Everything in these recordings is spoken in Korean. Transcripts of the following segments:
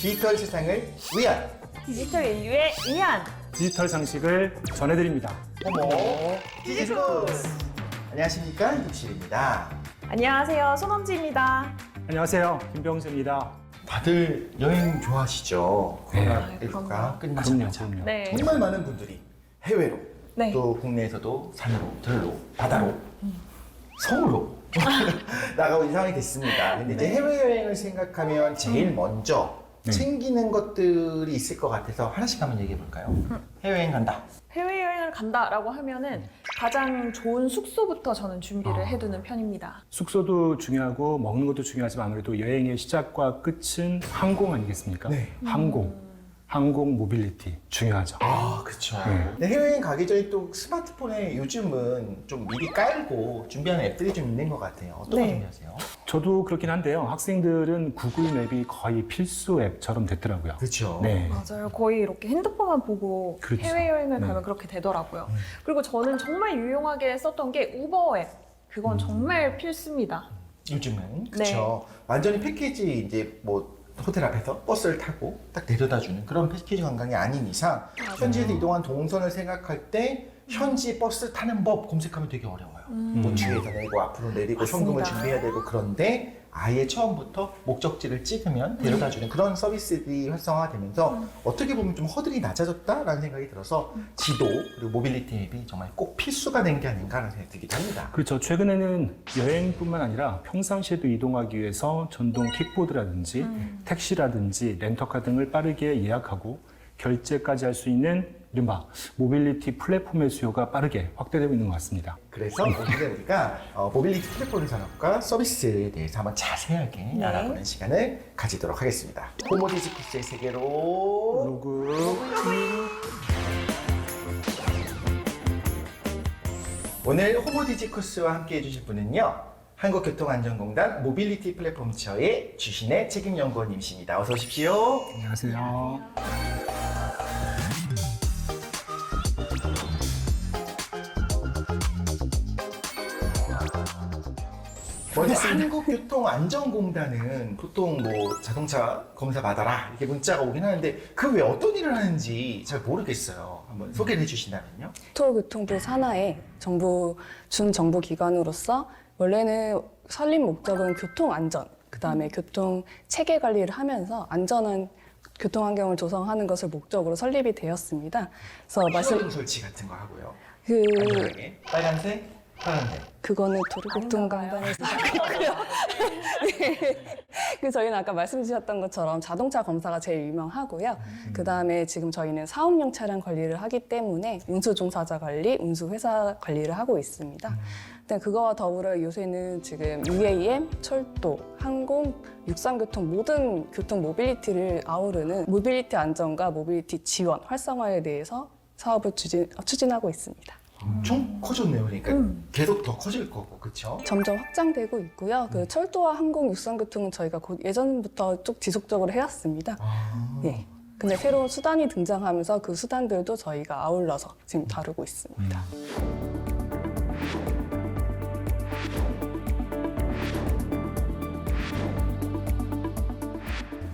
디지털 세상을 위한 디지털 인류의 위안. 디지털 상식을 전해드립니다. 어머 디지코스 안녕하십니까 육실입니다 안녕하세요. 손엄지입니다. 안녕하세요. 김병수입니다. 다들 여행 좋아하시죠? 네. 코로나19가 그럼요, 끝나자마자 그럼요. 네. 정말 많은 분들이 해외로 네. 또 국내에서도 산으로 들로 바다로 섬으로 나가온 상황이 됐습니다. 근데 이제 해외여행을 생각하면 제일 먼저 네. 챙기는 것들이 있을 것 같아서 하나씩 한번 얘기해 볼까요? 해외여행 간다. 해외여행을 간다라고 하면은 가장 좋은 숙소부터 저는 준비를 아. 해두는 편입니다. 숙소도 중요하고 먹는 것도 중요하지만 아무래도 여행의 시작과 끝은 항공 아니겠습니까? 네. 항공, 항공 모빌리티 중요하죠. 아, 그렇죠. 네. 해외여행 가기 전에 또 스마트폰에 요즘은 좀 미리 깔고 준비하는 앱들이 좀 있는 것 같아요. 어떤 거 네. 준비하세요? 저도 그렇긴 한데요. 학생들은 구글 맵이 거의 필수 앱처럼 됐더라고요. 그렇죠. 네. 맞아요. 거의 이렇게 핸드폰만 보고 그렇죠. 해외여행을 네. 가면 그렇게 되더라고요. 그리고 저는 정말 유용하게 썼던 게 우버 앱. 그건 음. 정말 필수입니다. 요즘은 그렇죠. 완전히 패키지 이제 뭐 호텔 앞에서 버스를 타고 딱 데려다 주는 그런 패키지 관광이 아닌 이상. 현지에서 이동한 동선을 생각할 때 현지 버스 타는 법 검색하면 되게 어려워요. 음. 뭐 뒤에서 내리고 앞으로 내리고 현금을 맞습니다. 준비해야 되고 그런데 아예 처음부터 목적지를 찍으면 데려다 주는 그런 서비스들이 활성화되면서 음. 어떻게 보면 좀 허들이 낮아졌다라는 생각이 들어서 지도 그리고 모빌리티 앱이 정말 꼭 필수가 된 게 아닌가라는 생각이 들기도 합니다. 그렇죠. 최근에는 여행뿐만 아니라 평상시에도 이동하기 위해서 전동 킥보드라든지 음. 택시라든지 렌터카 등을 빠르게 예약하고 결제까지 할 수 있는 이른바 모빌리티 플랫폼의 수요가 빠르게 확대되고 있는 것 같습니다. 그래서 오늘은 우리가 어, 모빌리티 플랫폼 산업과 서비스에 대해서 한번 자세하게 네. 알아보는 시간을 가지도록 하겠습니다. 호모디지쿠스의 세계로 로그 오늘 호모디지쿠스와 함께 해주실 분은요. 한국교통안전공단 모빌리티 플랫폼 처의 주신의 책임연구원님이십니다. 어서 오십시오. 안녕하세요. 먼저 한국교통안전공단은 보통 뭐 자동차 검사 받아라 이렇게 문자가 오긴 하는데 그 외에 어떤 일을 하는지 잘 모르겠어요. 한번 소개를 해주신다면요. 국토교통부 산하의 정부 준정부 기관으로서 원래는 설립 목적은 교통 안전, 그 다음에 교통 체계 관리를 하면서 안전한 교통 환경을 조성하는 것을 목적으로 설립이 되었습니다. 그래서 말씀 신호등 설치 같은 거 하고요. 그 안전하게 빨간색. 그거는 도로교통공단에서 하고 있고요. 네. 그 저희는 아까 말씀 주셨던 것처럼 자동차 검사가 제일 유명하고요. 그 다음에 지금 저희는 사업용 차량 관리를 하기 때문에 운수 종사자 관리, 운수 회사 관리를 하고 있습니다. 근데 그거와 더불어 요새는 지금 UAM, 철도, 항공, 육상교통 모든 교통 모빌리티를 아우르는 모빌리티 안전과 모빌리티 지원, 활성화에 대해서 사업을 추진, 추진하고 있습니다. 엄청 커졌네요. 그러니까 음. 계속 더 커질 거고, 그렇죠? 점점 확장되고 있고요. 그 철도와 항공, 육상교통은 저희가 곧 예전부터 쭉 지속적으로 해왔습니다. 아. 예. 근데 새로운 수단이 등장하면서 그 수단들도 저희가 아울러서 지금 다루고 있습니다.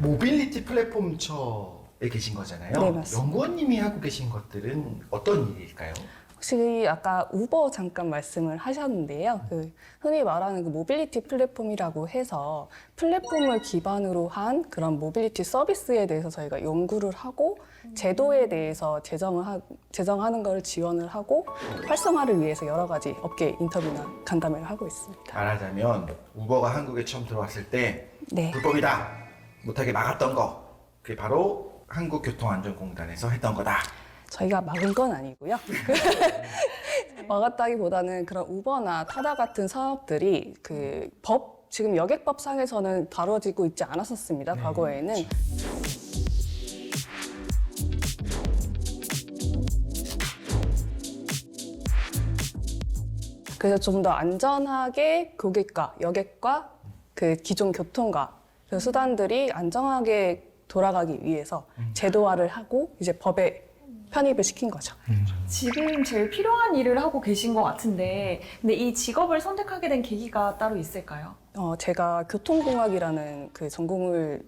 모빌리티 플랫폼처에 계신 거잖아요. 네, 맞습니다. 연구원님이 하고 계신 것들은 어떤 일일까요? 혹시 아까 우버 잠깐 말씀을 하셨는데요. 그 흔히 말하는 그 모빌리티 플랫폼이라고 해서 플랫폼을 기반으로 한 그런 모빌리티 서비스에 대해서 저희가 연구를 하고 제도에 대해서 제정을 하, 제정하는 걸 지원을 하고 활성화를 위해서 여러 가지 업계 인터뷰나 간담회를 하고 있습니다. 말하자면 우버가 한국에 처음 들어왔을 때 네. 불법이다 못하게 막았던 거 그게 바로 한국교통안전공단에서 했던 거다. 저희가 막은 건 아니고요. 막았다기보다는 그런 우버나 타다 같은 사업들이 그 법, 지금 여객법상에서는 다뤄지고 있지 않았었습니다. 네, 과거에는. 그래서 좀 더 안전하게 고객과 여객과 그 기존 교통과 그 수단들이 안정하게 돌아가기 위해서 제도화를 하고 이제 법에 편입을 시킨 거죠. 지금 제일 필요한 일을 하고 계신 것 같은데, 근데 이 직업을 선택하게 된 계기가 따로 있을까요? 어, 제가 교통공학이라는 그 전공을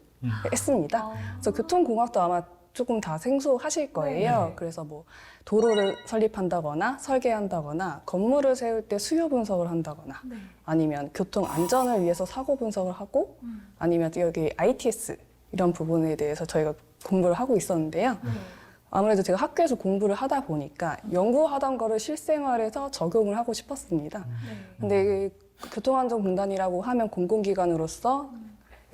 했습니다. 아. 그래서 교통공학도 아마 조금 다 생소하실 거예요. 네. 그래서 뭐 도로를 설립한다거나 설계한다거나 건물을 세울 때 수요 분석을 한다거나 네. 아니면 교통 안전을 위해서 사고 분석을 하고 음. 아니면 여기 ITS 이런 부분에 대해서 저희가 공부를 하고 있었는데요. 네. 아무래도 제가 학교에서 공부를 하다 보니까 연구하던 거를 실생활에서 적용을 하고 싶었습니다. 네. 근데 그 교통안전공단이라고 하면 공공기관으로서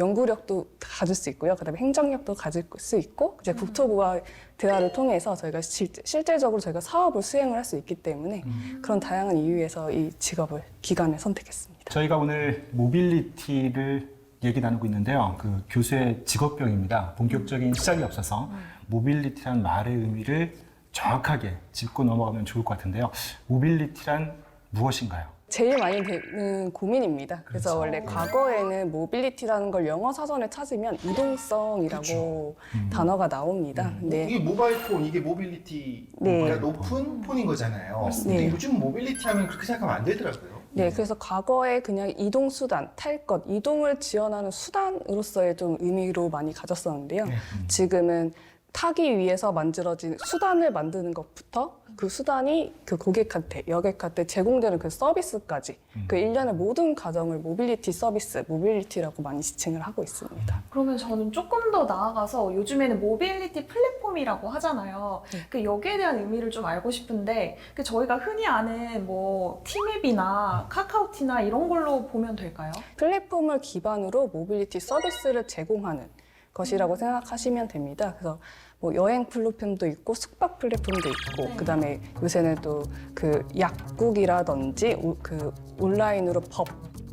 연구력도 가질 수 있고요. 그다음에 행정력도 가질 수 있고 이제 국토부와 대화를 통해서 저희가 실, 실질적으로 저희가 사업을 수행을 할 수 있기 때문에 그런 다양한 이유에서 이 직업을 기관을 선택했습니다. 저희가 오늘 모빌리티를 얘기 나누고 있는데요. 그 교수의 직업병입니다. 본격적인 시작이 없어서 모빌리티란 말의 의미를 정확하게 짚고 넘어가면 좋을 것 같은데요. 모빌리티란 무엇인가요? 제일 많이 되는 고민입니다. 그래서 그렇죠. 원래 과거에는 모빌리티라는 걸 영어 사전에 찾으면 이동성이라고 음. 단어가 나옵니다. 근데 이게 모바일 폰, 이게 모빌리티 네. 높은 폰인 거잖아요. 근데 네. 요즘 모빌리티 하면 그렇게 생각하면 안 되더라고요. 네, 그래서 과거에 그냥 이동 수단, 탈 것, 이동을 지원하는 수단으로서의 좀 의미로 많이 가졌었는데요. 네. 지금은 타기 위해서 만들어진 수단을 만드는 것부터 그 수단이 그 고객한테, 여객한테 제공되는 그 서비스까지 그 일련의 모든 과정을 모빌리티 서비스, 모빌리티라고 많이 지칭을 하고 있습니다. 그러면 저는 조금 더 나아가서 요즘에는 모빌리티 플랫폼이라고 하잖아요. 네. 그 여기에 대한 의미를 좀 알고 싶은데 그 저희가 흔히 아는 뭐 티맵이나 카카오티나 이런 걸로 보면 될까요? 플랫폼을 기반으로 모빌리티 서비스를 제공하는 것이라고 생각하시면 됩니다. 그래서 뭐 여행 플랫폼도 있고 숙박 플랫폼도 있고 네. 그다음에 요새는 또 그 약국이라든지 오- 그 온라인으로 법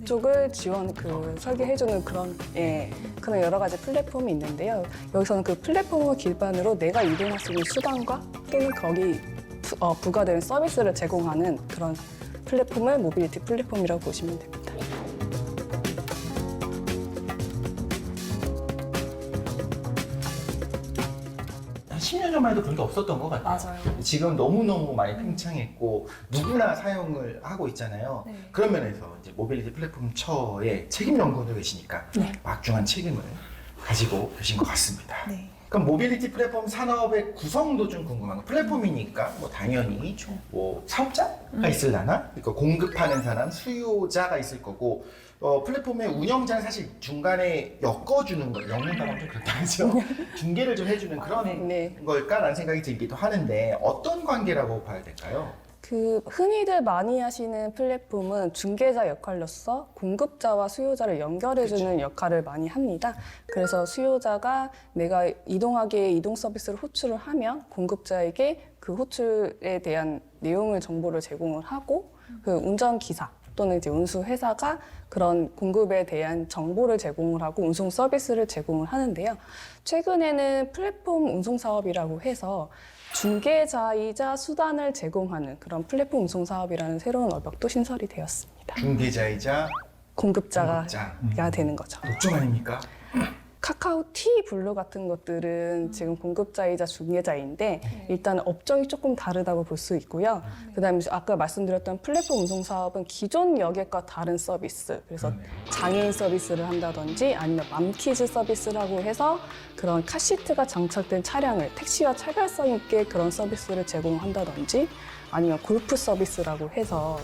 쪽을 지원 그 설계해주는 그런 예 그런 여러 가지 플랫폼이 있는데요. 여기서는 그 플랫폼을 기반으로 내가 이동할 수 있는 수단과 또는 거기 부, 어, 부과되는 서비스를 제공하는 그런 플랫폼을 모빌리티 플랫폼이라고 보시면 됩니다. 10년 전만 해도 그런 게 없었던 것 같아요. 맞아요. 지금 너무너무 많이 팽창했고 누구나 사용을 하고 있잖아요. 네. 그런 면에서 이제 모빌리티 플랫폼 처의 책임 연구원도 계시니까 네. 막중한 책임을 가지고 계신 것 같습니다. 네. 그럼 모빌리티 플랫폼 산업의 구성도 좀 궁금한 거. 플랫폼이니까 뭐 당연히 뭐 사업자가 있을라나, 그러니까 공급하는 사람, 수요자가 있을 거고, 어, 플랫폼의 운영자는 사실 중간에 엮어주는 거, 엮는다고 좀 그렇다 하죠. 중개를 좀 해주는 그런 네. 걸까라는 생각이 들기도 하는데 어떤 관계라고 봐야 될까요? 그 흔히들 많이 하시는 플랫폼은 중개자 역할로서 공급자와 수요자를 연결해주는 역할을 많이 합니다. 그래서 수요자가 내가 이동하기에 이동 서비스를 호출을 하면 공급자에게 그 호출에 대한 내용을 정보를 제공을 하고 그 운전기사 또는 이제 운수 회사가 그런 공급에 대한 정보를 제공을 하고 운송 서비스를 제공을 하는데요. 최근에는 플랫폼 운송 사업이라고 해서 중개자이자 수단을 제공하는 그런 플랫폼 운송 사업이라는 새로운 어벽도 신설이 되었습니다. 중개자이자 공급자가 공급자. 되는 거죠. 독점 아닙니까? 카카오 티 블루 같은 것들은 지금 공급자이자 중개자인데 일단 업종이 조금 다르다고 볼 수 있고요. 그다음에 아까 말씀드렸던 플랫폼 운송 사업은 기존 여객과 다른 서비스. 그래서 장애인 서비스를 한다든지 아니면 맘키즈 서비스라고 해서 그런 카시트가 장착된 차량을 택시와 차별성 있게 그런 서비스를 제공한다든지 아니면 골프 서비스라고 해서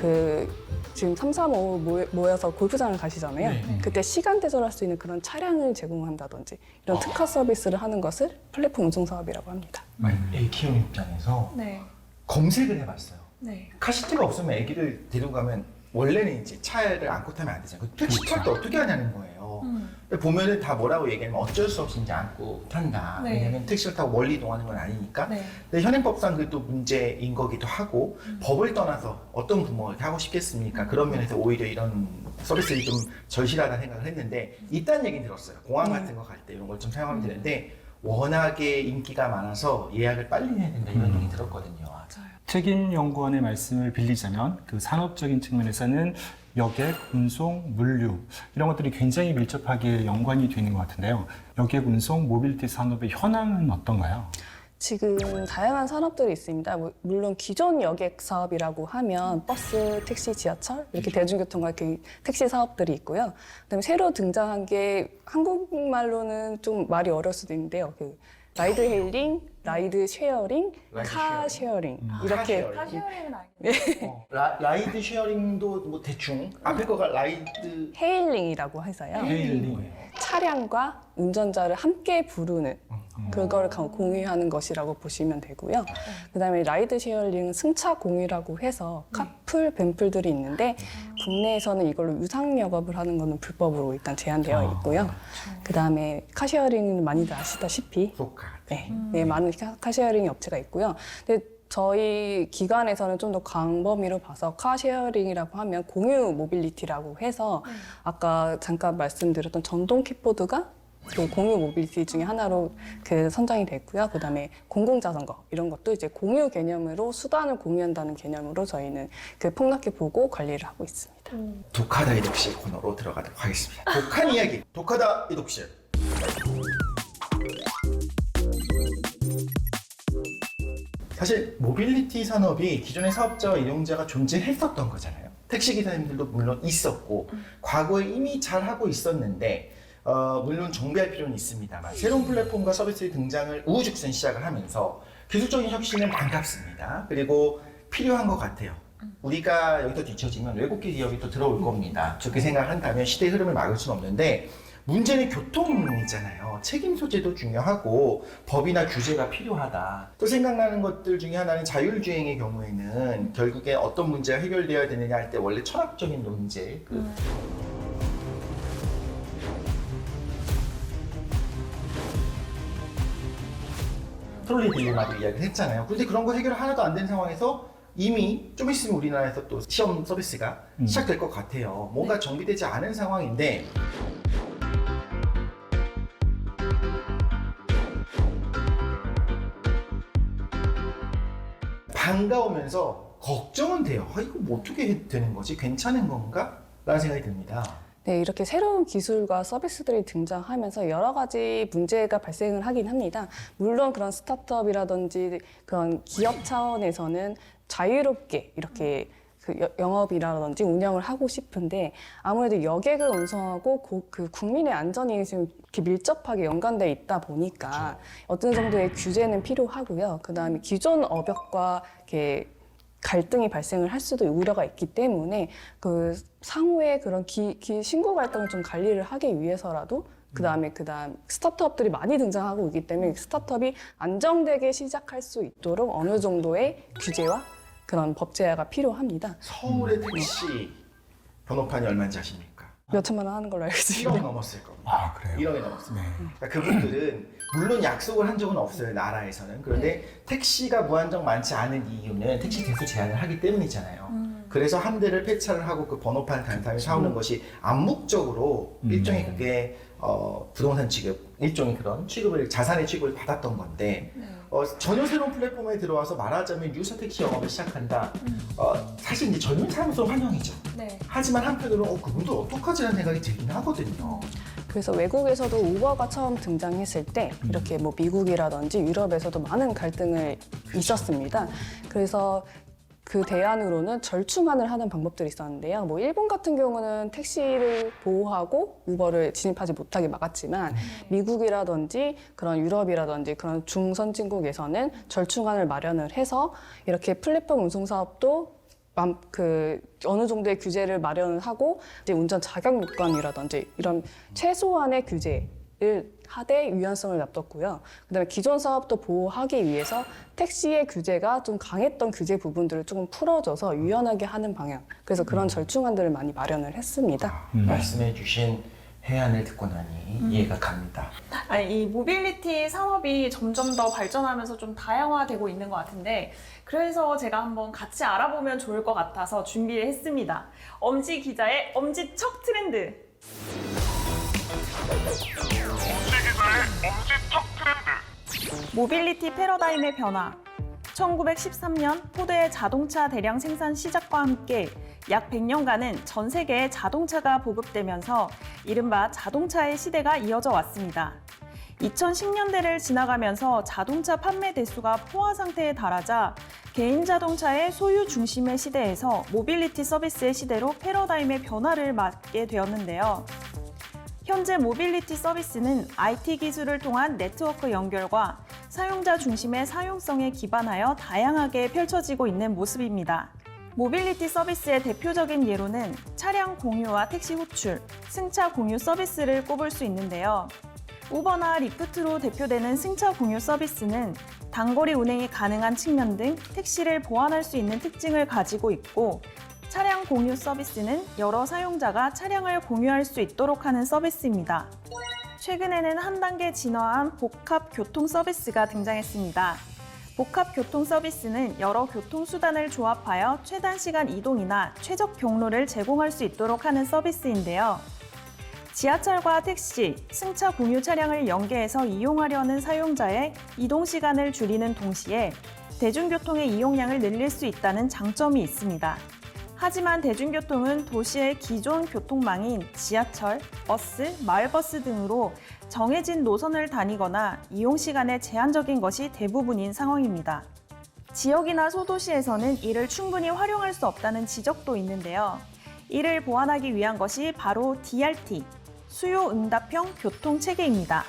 그 지금 3, 3, 5 모여서 골프장을 가시잖아요. 네. 그때 시간 대절할 수 있는 그런 차량을 제공한다든지 이런 특화 서비스를 하는 것을 플랫폼 운송 사업이라고 합니다. 애 키우는 입장에서 네. 검색을 해봤어요. 네. 카시트가 없으면 아기를 데리고 가면 원래는 이제 차를 안고 타면 안 되잖아요. 그 택시 탈 때 어떻게 하냐는 거예요. 음. 보면은 다 뭐라고 얘기하면 어쩔 수 없이 이제 안고 탄다. 네. 왜냐면 택시를 타고 멀리 이동하는 건 아니니까. 네. 근데 현행법상 그것도 문제인 거기도 하고 법을 떠나서 어떤 부모가 하고 싶겠습니까? 그런 면에서 오히려 이런 서비스를 좀 절실하다는 생각을 했는데 이딴 얘기 들었어요. 공항 같은 거 갈 때 이런 걸 좀 사용하면 되는데 워낙에 인기가 많아서 예약을 빨리 해야 된다 이런 얘기 들었거든요. 맞아요. 책임 연구원의 말씀을 빌리자면 그 산업적인 측면에서는 여객, 운송, 물류 이런 것들이 굉장히 밀접하게 연관이 되는 것 같은데요. 여객, 운송, 모빌리티 산업의 현황은 어떤가요? 지금 다양한 산업들이 있습니다. 뭐, 물론 기존 여객 사업이라고 하면 버스, 택시, 지하철 이렇게 대중교통과 그 택시 사업들이 있고요. 그다음에 새로 등장한 게 한국말로는 좀 말이 어려울 수도 있는데요. 그 라이드 헤일링, 라이드 쉐어링, 라이드 카 쉐어링. 이렇게 카 쉐어링. 카시오링은 알겠는데 어, 라, 라이드 쉐어링도 뭐 대충 앞에 거가 라이드 헤일링이라고 해서요. 헤일링. 차량과 운전자를 함께 부르는 그걸 가- 공유하는 것이라고 보시면 되고요. 그다음에 라이드 쉐어링은 승차 공유라고 해서 카풀 뱀플들이 있는데 국내에서는 이걸로 유상 영업을 하는 거는 불법으로 일단 제한되어 있고요. 그다음에 카쉐어링은 많이들 아시다시피. 네, 네, 많은 카- 카쉐어링 업체가 있고요. 근데 저희 기관에서는 좀 더 광범위로 봐서 카쉐어링이라고 하면 공유 모빌리티라고 해서 아까 잠깐 말씀드렸던 전동 킥보드가 그 공유 모빌리티 중에 하나로 그 선정이 됐고요. 그 다음에 공공 자전거 이런 것도 이제 공유 개념으로 수단을 공유한다는 개념으로 저희는 그 폭넓게 보고 관리를 하고 있습니다. 독하다 이독실 코너로 들어가도록 하겠습니다. 독한 이야기, 독하다 이독실. 사실 모빌리티 산업이 기존의 사업자와 이용자가 존재했었던 거잖아요. 택시 기사님들도 물론 있었고 과거에 이미 잘 하고 있었는데 어, 물론 정비할 필요는 있습니다만 새로운 플랫폼과 서비스의 등장을 우후죽순 시작을 하면서 기술적인 혁신은 반갑습니다. 그리고 필요한 것 같아요. 우리가 여기서 뒤처지면 외국 기업이 또 들어올 겁니다. 그렇게 생각한다면 시대의 흐름을 막을 수는 없는데 문제는 교통이잖아요. 책임 소재도 중요하고 법이나 규제가 필요하다. 또 생각나는 것들 중에 하나는 자율주행의 경우에는 결국에 어떤 문제가 해결되어야 되느냐 할 때 원래 철학적인 논제, 그 트롤리 딜레마도 이야기를 했잖아요. 그런데 그런 거 해결 하나도 안 된 상황에서 이미 좀 있으면 우리나라에서 또 시험 서비스가 시작될 것 같아요. 뭔가 정비되지 않은 상황인데 반가우면서 걱정은 돼요. 아, 이거 뭐 어떻게 되는 거지? 괜찮은 건가? 라는 생각이 듭니다. 네, 이렇게 새로운 기술과 서비스들이 등장하면서 여러 가지 문제가 발생을 하긴 합니다. 물론 그런 스타트업이라든지 그런 기업 차원에서는 자유롭게 이렇게 그 여- 영업이라든지 운영을 하고 싶은데 아무래도 여객을 운송하고 고- 그 국민의 안전이 지금 이렇게 밀접하게 연관돼 있다 보니까 어떤 정도의 규제는 필요하고요. 그 다음에 기존 업역과 이렇게 갈등이 발생을 할 수도 우려가 있기 때문에 그 상호의 그런 기, 기 신고 갈등을 좀 관리를 하기 위해서라도 그 다음에 그 다음 스타트업들이 많이 등장하고 있기 때문에 스타트업이 안정되게 시작할 수 있도록 어느 정도의 규제와 그런 법 제화가 필요합니다. 서울의 택시 번호판이 얼마인지 아십니까? 몇 천만 원 하는 걸로 알고 1억 있습니다. 넘었을 겁니다. 아 그래요? 1억이 넘었습니다. 네. 그러니까 그분들은 물론 약속을 한 적은 없어요 나라에서는 그런데 택시가 무한정 많지 않은 이유는 택시 대수 제한을 하기 때문이잖아요. 그래서 한 대를 폐차를 하고 그 번호판 간단히 사오는 것이 암묵적으로 음. 일종의 그게 어, 부동산 취급 일종의 그런 취급을 자산의 취급을 받았던 건데 어, 전혀 새로운 플랫폼에 들어와서 말하자면 유사 택시 영업을 시작한다. 어, 사실 이제 젊은 사람으로서 환영이죠. 네. 하지만 하지만 한편으로는 어, 그분들 어떡하지라는 생각이 들긴 하거든요. 그래서 외국에서도 우버가 처음 등장했을 때 이렇게 뭐 미국이라든지 유럽에서도 많은 갈등을 있었습니다. 그래서 그 대안으로는 절충안을 하는 방법들이 있었는데요. 뭐 일본 같은 경우는 택시를 보호하고 우버를 진입하지 못하게 막았지만 미국이라든지 그런 유럽이라든지 그런 중선진국에서는 절충안을 마련을 해서 이렇게 플랫폼 운송 사업도 맘- 그 어느 정도의 규제를 마련을 하고 이제 운전 자격 요건이라든지 이런 최소한의 규제를 하되 유연성을 놔뒀고요. 그다음에 기존 사업도 보호하기 위해서 택시의 규제가 좀 강했던 규제 부분들을 조금 풀어줘서 유연하게 하는 방향. 그래서 그런 절충안들을 많이 마련을 했습니다. 말씀해 주신 해안을 듣고 나니 이해가 갑니다. 아니, 이 모빌리티 산업이 점점 더 발전하면서 좀 다양화되고 있는 것 같은데 그래서 제가 한번 같이 알아보면 좋을 것 같아서 준비를 했습니다. 엄지 기자의 엄지척 트렌드. 모빌리티 패러다임의 변화. 1913년 포드의 자동차 대량 생산 시작과 함께 약 100년간은 전 세계에 자동차가 보급되면서 이른바 자동차의 시대가 이어져 왔습니다. 2010년대를 지나가면서 자동차 판매 대수가 포화 상태에 달하자 개인 자동차의 소유 중심의 시대에서 모빌리티 서비스의 시대로 패러다임의 변화를 맞게 되었는데요. 현재 모빌리티 서비스는 IT 기술을 통한 네트워크 연결과 사용자 중심의 사용성에 기반하여 다양하게 펼쳐지고 있는 모습입니다. 모빌리티 서비스의 대표적인 예로는 차량 공유와 택시 호출, 승차 공유 서비스를 꼽을 수 있는데요. 우버나 리프트로 대표되는 승차 공유 서비스는 단거리 운행이 가능한 측면 등 택시를 보완할 수 있는 특징을 가지고 있고 차량 공유 서비스는 여러 사용자가 차량을 공유할 수 있도록 하는 서비스입니다. 최근에는 한 단계 진화한 복합 교통 서비스가 등장했습니다. 복합 교통 서비스는 여러 교통수단을 조합하여 최단 시간 이동이나 최적 경로를 제공할 수 있도록 하는 서비스인데요. 지하철과 택시, 승차 공유 차량을 연계해서 이용하려는 사용자의 이동 시간을 줄이는 동시에 대중교통의 이용량을 늘릴 수 있다는 장점이 있습니다. 하지만 대중교통은 도시의 기존 교통망인 지하철, 버스, 마을버스 등으로 정해진 노선을 다니거나 이용 시간에 제한적인 것이 대부분인 상황입니다. 지역이나 소도시에서는 이를 충분히 활용할 수 없다는 지적도 있는데요. 이를 보완하기 위한 것이 바로 DRT, 수요 응답형 교통 체계입니다.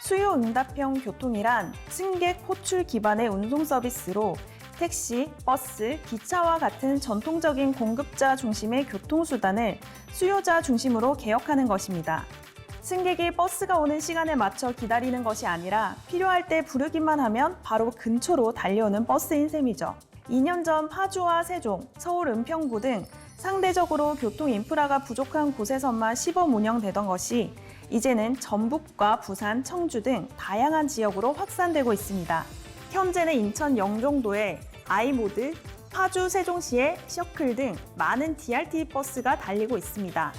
수요 응답형 교통이란 승객 호출 기반의 운송 서비스로 택시, 버스, 기차와 같은 전통적인 공급자 중심의 교통수단을 수요자 중심으로 개혁하는 것입니다. 승객이 버스가 오는 시간에 맞춰 기다리는 것이 아니라 필요할 때 부르기만 하면 바로 근처로 달려오는 버스인 셈이죠. 2년 전 파주와 세종, 서울 은평구 등 상대적으로 교통 인프라가 부족한 곳에서만 시범 운영되던 것이 이제는 전북과 부산, 청주 등 다양한 지역으로 확산되고 있습니다. 현재는 인천 영종도에 아이모드, 파주 세종시에 셔클 등 많은 DRT 버스가 달리고 있습니다.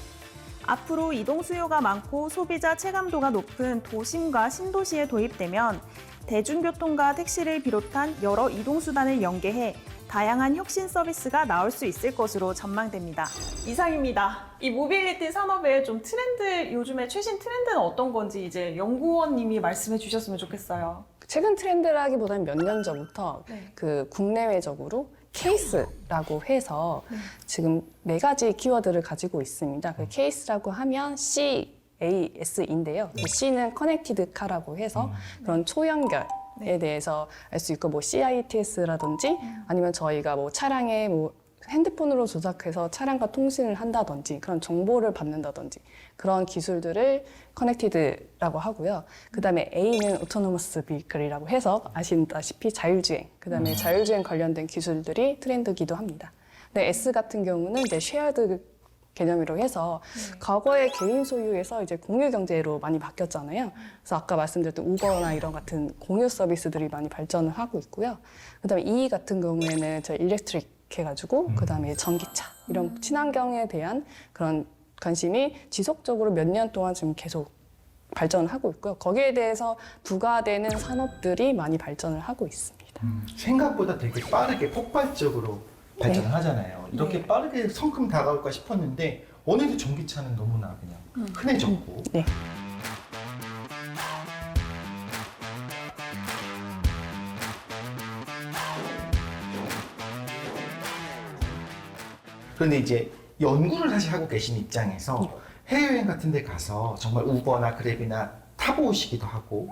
앞으로 이동 수요가 많고 소비자 체감도가 높은 도심과 신도시에 도입되면 대중교통과 택시를 비롯한 여러 이동수단을 연계해 다양한 혁신 서비스가 나올 수 있을 것으로 전망됩니다. 이상입니다. 이 모빌리티 산업의 좀 트렌드, 요즘에 최신 트렌드는 어떤 건지 이제 연구원님이 말씀해 주셨으면 좋겠어요. 최근 트렌드라기보다는 몇 년 전부터 네. 그 국내외적으로 케이스라고 해서 지금 네 가지 키워드를 가지고 있습니다. 그 케이스라고 하면 C, A, S인데요. 그 C는 커넥티드 카라고 해서 그런 초연결. 에 네. 대해서 알 수 있고 뭐 CITS라든지 아니면 저희가 뭐 차량에 뭐 핸드폰으로 조작해서 차량과 통신을 한다든지 그런 정보를 받는다든지 그런 기술들을 커넥티드라고 하고요. 그다음에 A는 오토노머스 비클이라고 해서 아시다시피 자율주행. 그다음에 자율주행 관련된 기술들이 트렌드기도 합니다. 근데 S 같은 경우는 이제 쉐어드 개념으로 해서 과거의 개인 소유에서 이제 공유 경제로 많이 바뀌었잖아요. 그래서 아까 말씀드렸던 우버나 이런 같은 공유 서비스들이 많이 발전을 하고 있고요. 그다음에 E 같은 경우에는 저 일렉트릭 해가지고 그다음에 전기차 이런 친환경에 대한 그런 관심이 지속적으로 몇 년 동안 지금 계속 발전을 하고 있고요. 거기에 대해서 부과되는 산업들이 많이 발전을 하고 있습니다. 생각보다 되게 빠르게 폭발적으로 발전을 네. 하잖아요. 이렇게 빠르게 성큼 다가올까 싶었는데 어느새 전기차는 너무나 그냥 음. 흔해졌고 네. 그런데 이제 연구를 사실 하고 계신 입장에서 해외여행 같은 데 가서 정말 우버나 그랩이나 타보시기도 하고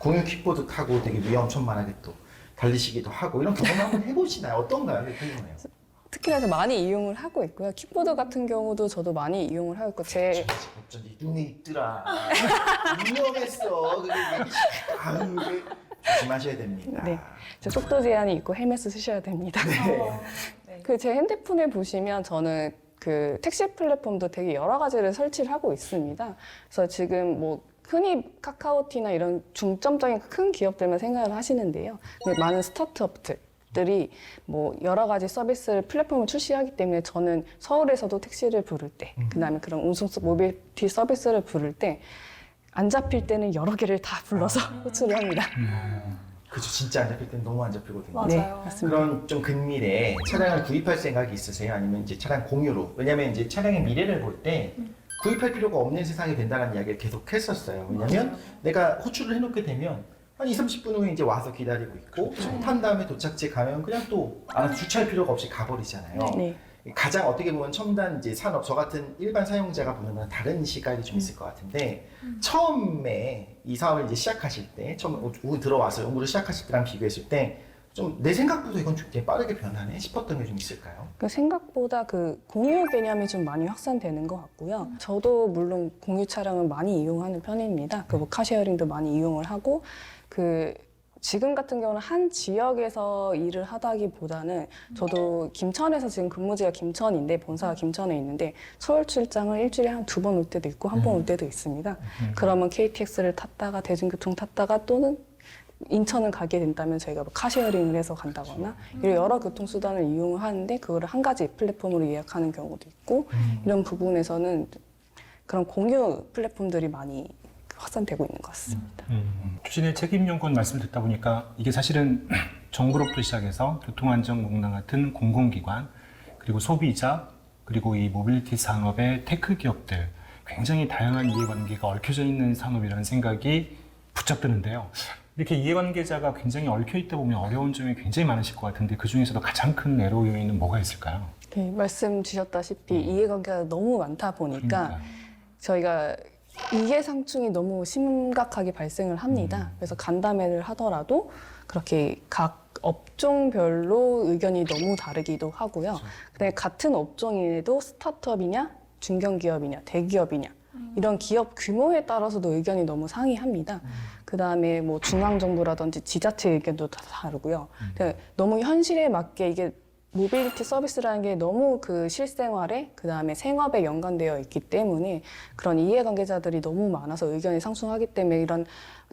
공유 킥보드 타고 되게 위험천만하게 또 달리시기도 하고 이런 경험 한번 해보시나요? 어떤가요? 네, 궁금해요. 특히나 저 많이 이용을 하고 있고요. 킥보드 같은 경우도 저도 많이 이용을 하고 있고 제 어쩐지 눈에 있더라. 유명했어. 그게 아유, 조심하셔야 됩니다. 네. 제 속도 제한이 있고 헬멧을 쓰셔야 됩니다. 네. 그 제 핸드폰을 보시면 저는 그 택시 플랫폼도 되게 여러 가지를 설치를 하고 있습니다. 그래서 지금 뭐 흔히 카카오티나 이런 중점적인 큰 기업들만 생각을 하시는데요. 많은 스타트업들이 뭐 여러 가지 서비스를 플랫폼을 출시하기 때문에 저는 서울에서도 택시를 부를 때, 그다음에 그런 운송 서- 모빌티 서비스를 부를 때 안 잡힐 때는 여러 개를 다 불러서 호출을 합니다. 그죠. 진짜 안 잡힐 땐 너무 안 잡히거든요. 맞아요. 네, 맞습니다. 그런 좀 근미래에 차량을 구입할 생각이 있으세요? 아니면 이제 차량 공유로? 왜냐면 이제 차량의 미래를 볼 때 구입할 필요가 없는 세상이 된다는 이야기를 계속 했었어요. 왜냐면 내가 호출을 해놓게 되면 한 2, 30분 후에 이제 와서 기다리고 있고 탄 다음에 도착지에 가면 그냥 또 알아서 주차할 필요가 없이 가버리잖아요. 네. 가장 어떻게 보면 첨단 이제 산업 저 같은 일반 사용자가 건 다른 시각이 좀 있을 것 같은데 처음에 이 사업을 이제 시작하실 때 처음 우- 들어와서 연구를 시작하실 때랑 비교했을 때 좀 내 생각보다 이건 좀 되게 빠르게 변하네 싶었던 게 좀 있을까요? 그 생각보다 그 공유 개념이 좀 많이 확산되는 것 같고요. 저도 물론 공유 차량을 많이 이용하는 편입니다. 그 뭐 카쉐어링도 많이 이용을 하고 그 지금 같은 경우는 한 지역에서 일을 하다기보다는 저도 김천에서 지금 근무지가 김천인데 본사가 김천에 있는데 서울 출장을 일주일에 한 두 번 올 때도 있고 한 번 올 때도 있습니다. 그러면 KTX를 탔다가 대중교통 탔다가 또는 인천을 가게 된다면 저희가 뭐 카쉐어링을 해서 간다거나 이런 여러 교통수단을 이용을 하는데 그거를 한 가지 플랫폼으로 예약하는 경우도 있고 이런 부분에서는 그런 공유 플랫폼들이 많이 확산되고 있는 것 같습니다. 음, 추진의 책임 연구원 말씀 듣다 보니까 이게 사실은 정부로부터 시작해서 교통안전공단 같은 공공기관 그리고 소비자 그리고 이 모빌리티 산업의 테크 기업들 굉장히 다양한 이해관계가 얽혀져 있는 산업이라는 생각이 붙잡드는데요. 이렇게 이해관계자가 굉장히 얽혀 있다 보면 어려운 점이 굉장히 많으실 것 같은데 그 중에서도 가장 큰 애로 요인은 뭐가 있을까요? 네, 말씀 주셨다시피 이해관계가 너무 많다 보니까 그러니까요. 저희가 이해 상충이 너무 심각하게 발생을 합니다. 그래서 간담회를 하더라도 그렇게 각 업종별로 의견이 너무 다르기도 하고요. 그다음에 같은 업종인데도 스타트업이냐, 중견기업이냐, 대기업이냐 이런 기업 규모에 따라서도 의견이 너무 상이합니다. 그 다음에 뭐 중앙정부라든지 지자체 의견도 다 다르고요. 근데 너무 현실에 맞게 이게 모빌리티 서비스라는 게 너무 그 실생활에 그 다음에 생업에 연관되어 있기 때문에 그런 이해관계자들이 너무 많아서 의견이 상충하기 때문에 이런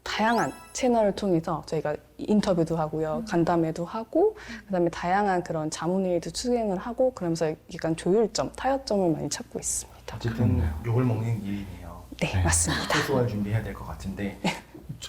다양한 채널을 통해서 저희가 인터뷰도 하고요 간담회도 하고 그다음에 다양한 그런 자문회의도 추진을 하고 그러면서 약간 조율점 타협점을 많이 찾고 있습니다. 어쨌든 욕을 먹는 일이네요. 네, 네. 맞습니다. 소소할 준비해야 될 것 같은데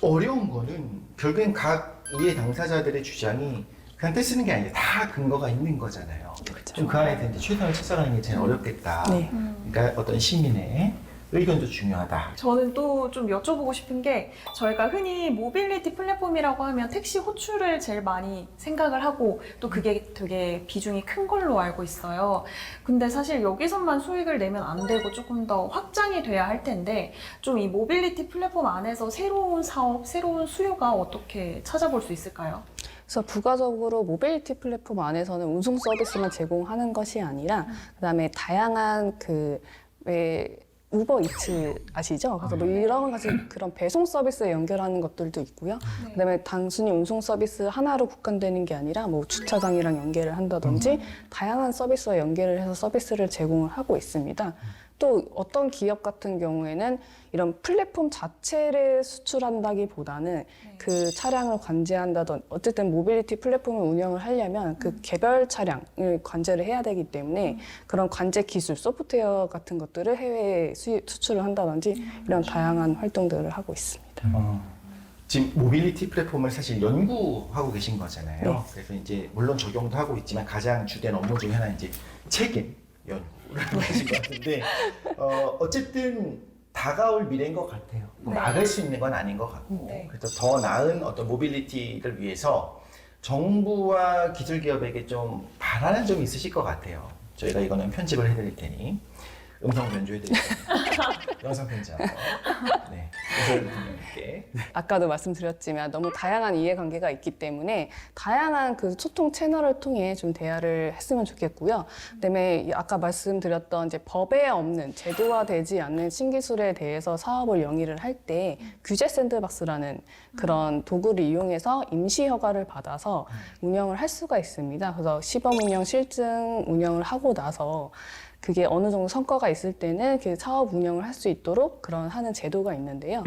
어려운 거는 결국엔 각 이해 당사자들의 주장이 그냥 떼쓰는 게 아니라 다 근거가 있는 거잖아요. 그렇죠. 좀그 안에서 이제 최선을 찾아가는 게 제일 어렵겠다. 네. 그러니까 어떤 시민의 의견도 중요하다. 저는 또 좀 여쭤보고 싶은 게 저희가 흔히 모빌리티 플랫폼이라고 하면 택시 호출을 제일 많이 생각을 하고 또 그게 되게 비중이 큰 걸로 알고 있어요. 근데 사실 여기서만 수익을 내면 안 되고 조금 더 확장이 돼야 할 텐데 좀 이 모빌리티 플랫폼 안에서 새로운 사업, 새로운 수요가 어떻게 찾아볼 수 있을까요? 그래서 부가적으로 모빌리티 플랫폼 안에서는 운송 서비스만 제공하는 것이 아니라 그다음에 다양한 그왜 우버 이츠 아시죠? 그래서 뭐 이런 가지 그런 배송 서비스에 연결하는 것들도 있고요. 그다음에 단순히 운송 서비스 하나로 국한되는 게 아니라 뭐 주차장이랑 연계를 한다든지 다양한 서비스와 연계를 해서 서비스를 제공을 하고 있습니다. 또 어떤 기업 같은 경우에는 이런 플랫폼 자체를 수출한다기보다는 그 차량을 관제한다던 어쨌든 모빌리티 플랫폼을 운영을 하려면 그 개별 차량을 관제를 해야 되기 때문에 그런 관제 기술 소프트웨어 같은 것들을 해외에 수, 수출을 한다든지 이런 다양한 활동들을 하고 있습니다. 어, 지금 모빌리티 플랫폼을 사실 연구하고 계신 거잖아요. 네. 그래서 이제 물론 적용도 하고 있지만 가장 주된 업무 중에 하나는 이제 책임 연구 를 하신 것 같은데 어, 어쨌든 다가올 미래인 것 같아요. 뭐 네. 막을 수 있는 건 아닌 것 같고 네. 그래서 더 나은 어떤 모빌리티를 위해서 정부와 기술 기업에게 좀 바라는 점이 있으실 것 같아요. 저희가 이거는 편집을 해드릴 테니 음성 변조해드릴 테니 영상 편지하고 네. 아까도 말씀드렸지만 너무 다양한 이해관계가 있기 때문에 다양한 그 소통 채널을 통해 좀 대화를 했으면 좋겠고요. 그다음에 아까 말씀드렸던 이제 법에 없는 제도화되지 않는 신기술에 대해서 사업을 영위를 할 때 규제 샌드박스라는 그런 도구를 이용해서 임시 허가를 받아서 운영을 할 수가 있습니다. 그래서 시범 운영, 실증 운영을 하고 나서 그게 어느 정도 성과가 있을 때는 그 사업 운영을 할 수 있도록 그런 하는 제도가 있는데요.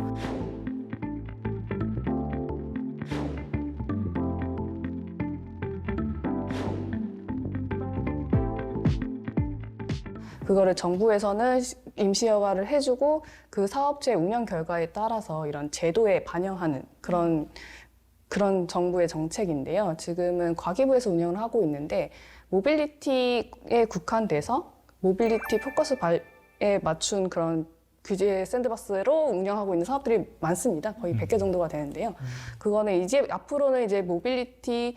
그거를 정부에서는 임시 허가를 해주고 그 사업체 운영 결과에 따라서 이런 제도에 반영하는 그런 그런 정부의 정책인데요. 지금은 과기부에서 운영을 하고 있는데 모빌리티에 국한돼서 모빌리티 포커스 발- 규제에 맞춘 그런 규제 샌드박스로 운영하고 있는 사업들이 많습니다. 거의 100개 정도가 되는데요. 그거는 이제 앞으로는 이제 모빌리티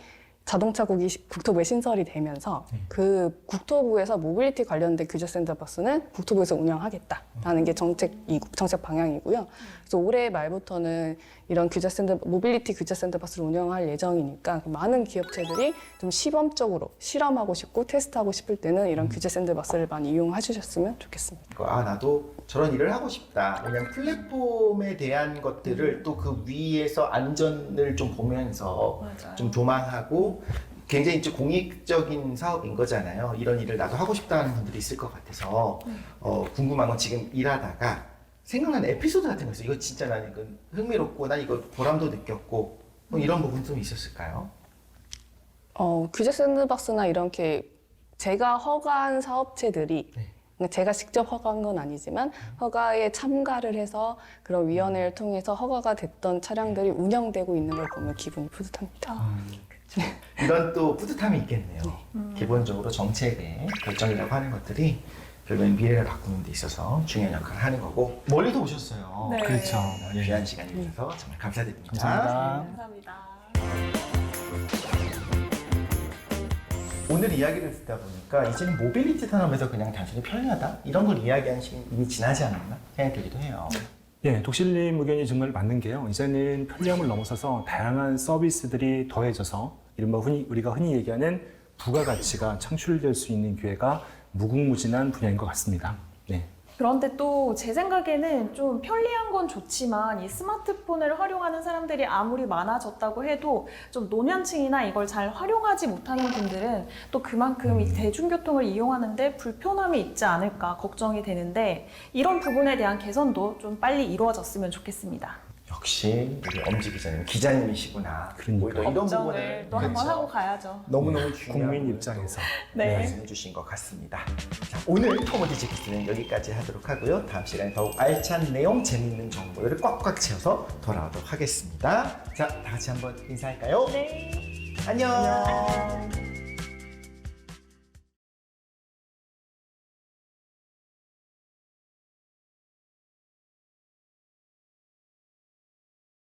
자동차국이 시- 국토부에 신설이 되면서 그 국토부에서 모빌리티 관련된 규제 샌드박스는 국토부에서 운영하겠다라는 게 정책이고 정책 방향이고요. 그래서 올해 말부터는 이런 규제 샌드 모빌리티 규제 샌드박스를 운영할 예정이니까 많은 기업체들이 좀 시범적으로 실험하고 싶고 테스트하고 싶을 때는 이런 규제 샌드박스를 많이 이용해 주셨으면 좋겠습니다. 그, 아 나도 저런 일을 하고 싶다. 왜냐면 플랫폼에 대한 것들을 또 그 위에서 안전을 좀 보면서 맞아요. 좀 조망하고 굉장히 좀 공익적인 사업인 거잖아요. 이런 일을 나도 하고 싶다는 분들이 있을 것 같아서 어, 궁금한 건 지금 일하다가 생각나는 에피소드 같은 거 있어요. 이거 진짜 나는 이건 흥미롭고 난 이거 보람도 느꼈고 뭐 이런 부분 좀 있었을까요? 어, 규제 샌드박스나 이렇게 제가 허가한 사업체들이 네. 그러니까 제가 직접 허가한 건 아니지만 허가에 참가를 해서 그런 위원회를 통해서 허가가 됐던 차량들이 운영되고 있는 걸 보면 기분이 뿌듯합니다. 이런 또 뿌듯함이 있겠네요. 음. 기본적으로 정책의 결정이라고 하는 것들이 결국엔 미래를 바꾸는 데 있어서 중요한 역할을 하는 거고 멀리도 오셨어요. 네. 그렇죠. 예. 귀한 시간이 주셔서 정말 감사드립니다. 감사합니다. 감사합니다. 오늘 이야기를 듣다 보니까 이제는 모빌리티 산업에서 그냥 단순히 편리하다 이런 걸 이야기하는 시간이 지나지 않았나 생각이 들기도 해요. 예, 독실님 의견이 정말 맞는 게요. 이제는 편리함을 넘어서서 다양한 서비스들이 더해져서 이른바 흔히, 우리가 흔히 얘기하는 부가가치가 창출될 수 있는 기회가 무궁무진한 분야인 것 같습니다. 네. 그런데 또 제 생각에는 좀 편리한 건 좋지만 이 스마트폰을 활용하는 사람들이 아무리 많아졌다고 해도 좀 노년층이나 이걸 잘 활용하지 못하는 분들은 또 그만큼 이 대중교통을 이용하는데 불편함이 있지 않을까 걱정이 되는데 이런 부분에 대한 개선도 좀 빨리 이루어졌으면 좋겠습니다. 역시 우리 엄지 기자님 기자님이시구나. 그러니까요. 오히려 이런 부분을 또 한번 그렇죠. 하고 가야죠. 너무너무 중요한 국민 부분을 입장에서. 네. 말씀해 주신 것 같습니다. 자, 오늘 커머디지 퀴즈는 여기까지 하도록 하고요. 다음 시간에 더욱 알찬 내용, 재밌는 정보들을 꽉꽉 채워서 돌아오도록 하겠습니다. 자, 다 같이 한번 인사할까요? 네. 안녕.